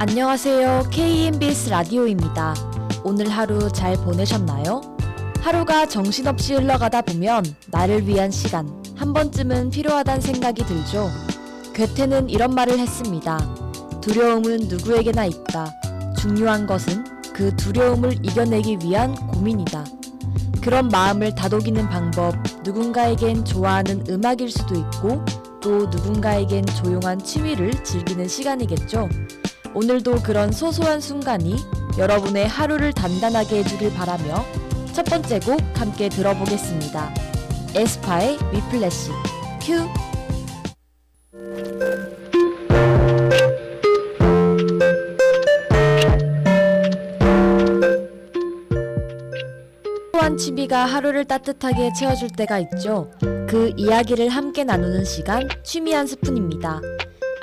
안녕하세요. KMBS 라디오입니다. 오늘 하루 잘 보내셨나요? 하루가 정신없이 흘러가다 보면 나를 위한 시간 한 번쯤은 필요하단 생각이 들죠. 괴테는 이런 말을 했습니다. 두려움은 누구에게나 있다. 중요한 것은 그 두려움을 이겨내기 위한 고민이다. 그런 마음을 다독이는 방법, 누군가에겐 좋아하는 음악일 수도 있고, 또 누군가에겐 조용한 취미를 즐기는 시간이겠죠. 오늘도 그런 소소한 순간이 여러분의 하루를 단단하게 해주길 바라며 첫 번째 곡 함께 들어보겠습니다. 에스파의 위플래시 큐 소소한 취미가 하루를 따뜻하게 채워줄 때가 있죠. 그 이야기를 함께 나누는 시간 취미 한 스푼입니다.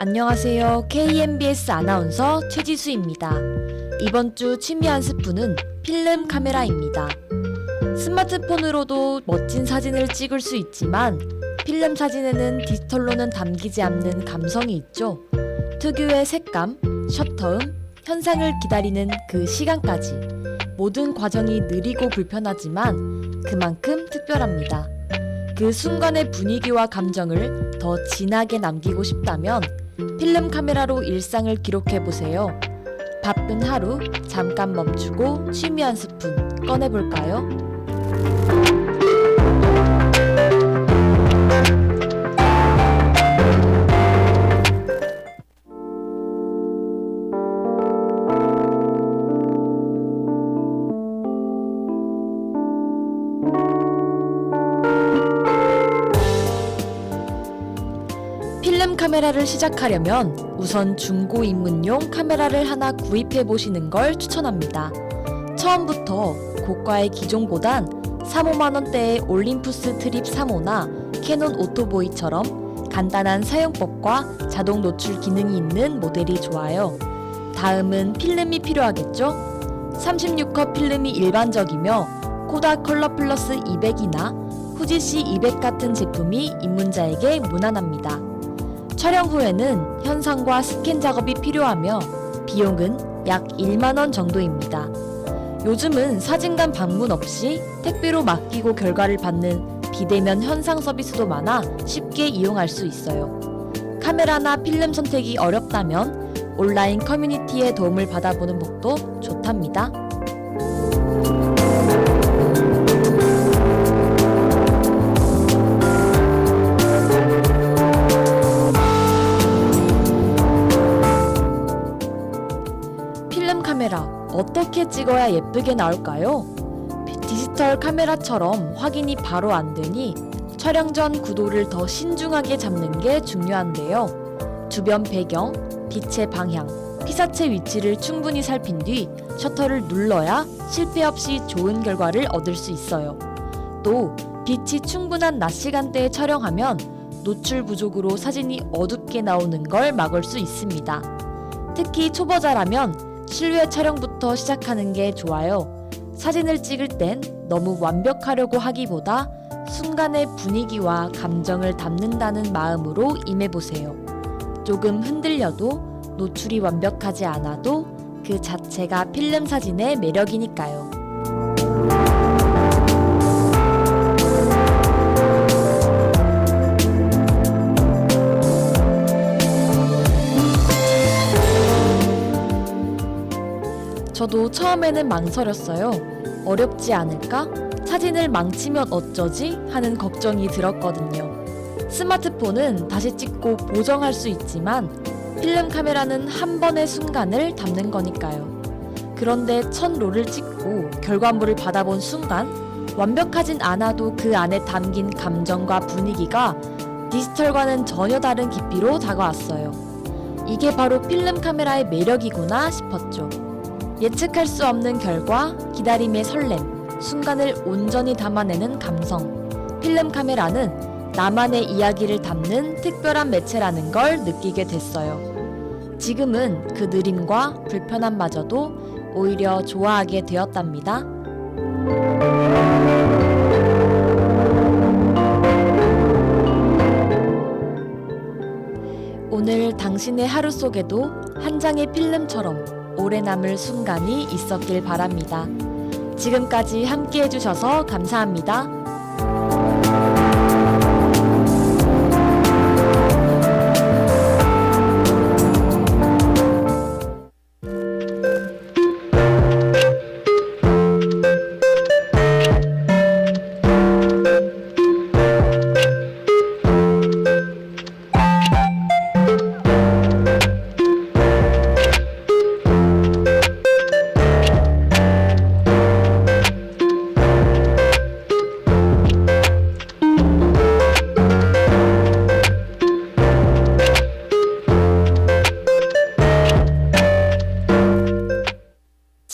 안녕하세요. KMBS 아나운서 최지수입니다. 이번 주 취미 한 스푼은 필름 카메라입니다. 스마트폰으로도 멋진 사진을 찍을 수 있지만 필름 사진에는 디지털로는 담기지 않는 감성이 있죠. 특유의 색감, 셔터음, 현상을 기다리는 그 시간까지 모든 과정이 느리고 불편하지만 그만큼 특별합니다. 그 순간의 분위기와 감정을 더 진하게 남기고 싶다면 필름 카메라로 일상을 기록해 보세요. 바쁜 하루 잠깐 멈추고 취미 한 스푼 꺼내 볼까요? 카메라를 시작하려면 우선 중고 입문용 카메라를 하나 구입해 보시는 걸 추천합니다. 처음부터 고가의 기종보단 3, 5만 원대의 올림푸스 트립 3호나 캐논 오토보이처럼 간단한 사용법과 자동 노출 기능이 있는 모델이 좋아요. 다음은 필름이 필요하겠죠? 36컷 필름이 일반적이며 코다 컬러 플러스 200이나 후지씨 200 같은 제품이 입문자에게 무난합니다. 촬영 후에는 현상과 스캔 작업이 필요하며 비용은 약 1만원 정도입니다. 요즘은 사진관 방문 없이 택배로 맡기고 결과를 받는 비대면 현상 서비스도 많아 쉽게 이용할 수 있어요. 카메라나 필름 선택이 어렵다면 온라인 커뮤니티의 도움을 받아보는 법도 좋답니다. 어떻게 찍어야 예쁘게 나올까요? 비- 디지털 카메라처럼 확인이 바로 안 되니 촬영 전 구도를 더 신중하게 잡는 게 중요한데요. 주변 배경, 빛의 방향, 피사체 위치를 충분히 살핀 뒤 셔터를 눌러야 실패 없이 좋은 결과를 얻을 수 있어요. 또 빛이 충분한 낮 시간대에 촬영하면 노출 부족으로 사진이 어둡게 나오는 걸 막을 수 있습니다. 특히 초보자라면 실루엣 촬영부터 시작하는 게 좋아요. 사진을 찍을 땐 너무 완벽하려고 하기보다 순간의 분위기와 감정을 담는다는 마음으로 임해보세요. 조금 흔들려도 노출이 완벽하지 않아도 그 자체가 필름 사진의 매력이니까요. 저도 처음에는 망설였어요. 어렵지 않을까? 사진을 망치면 어쩌지? 하는 걱정이 들었거든요. 스마트폰은 다시 찍고 보정할 수 있지만 필름 카메라는 한 번의 순간을 담는 거니까요. 그런데 첫 롤을 찍고 결과물을 받아본 순간 완벽하진 않아도 그 안에 담긴 감정과 분위기가 디지털과는 전혀 다른 깊이로 다가왔어요. 이게 바로 필름 카메라의 매력이구나 싶었죠. 예측할 수 없는 결과, 기다림의 설렘, 순간을 온전히 담아내는 감성. 필름 카메라는 나만의 이야기를 담는 특별한 매체라는 걸 느끼게 됐어요. 지금은 그 느림과 불편함마저도 오히려 좋아하게 되었답니다. 오늘 당신의 하루 속에도 한 장의 필름처럼 오래 남을 순간이 있었길 바랍니다. 지금까지 함께 해주셔서 감사합니다.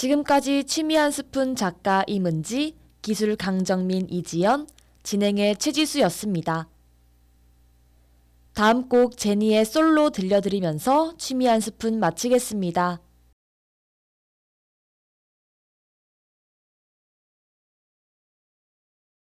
지금까지 취미 한 스푼 작가 임은지, 기술 강정민 이지연, 진행의 최지수였습니다. 다음 곡 제니의 솔로 들려드리면서 취미 한 스푼 마치겠습니다.